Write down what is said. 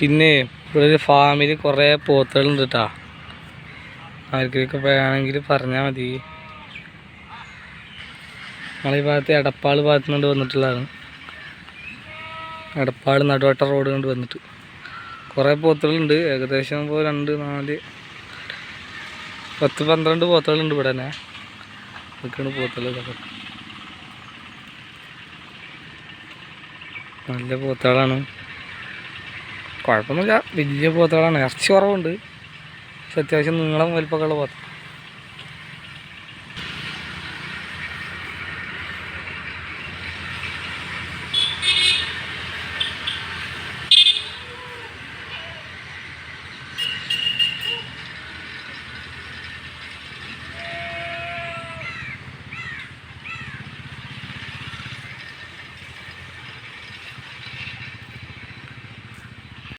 പിന്നെ ഇവിടെ ഒരു ഫാമിൽ കുറേ പോത്തുകളുണ്ട് കേട്ടാ ആർക്കൊക്കെ വേണമെങ്കിൽ പറഞ്ഞാൽ മതി. നമ്മളീ ഭാഗത്ത് എടപ്പാൾ ഭാഗത്തു നിന്ന് വന്നിട്ടുള്ളതാണ്. എടപ്പാൾ നടുവട്ട റോഡ് കൊണ്ട് വന്നിട്ട്. കുറേ പോത്തുകളുണ്ട്. ഏകദേശം ഇപ്പോൾ രണ്ട് നാല് പത്ത് പന്ത്രണ്ട് പോത്തുകളുണ്ട് ഇവിടെ തന്നെ. ഇതൊക്കെയാണ് പോത്തുകൾ നല്ല പോത്തുകളാണ്. കുഴപ്പമൊന്നുമില്ല. വലിയ പോത്തുകളാണ്. ഇറച്ചി കുറവുണ്ട്. പക്ഷെ അത്യാവശ്യം നീളം വലിപ്പമൊക്കെയുള്ള പോത്ത്.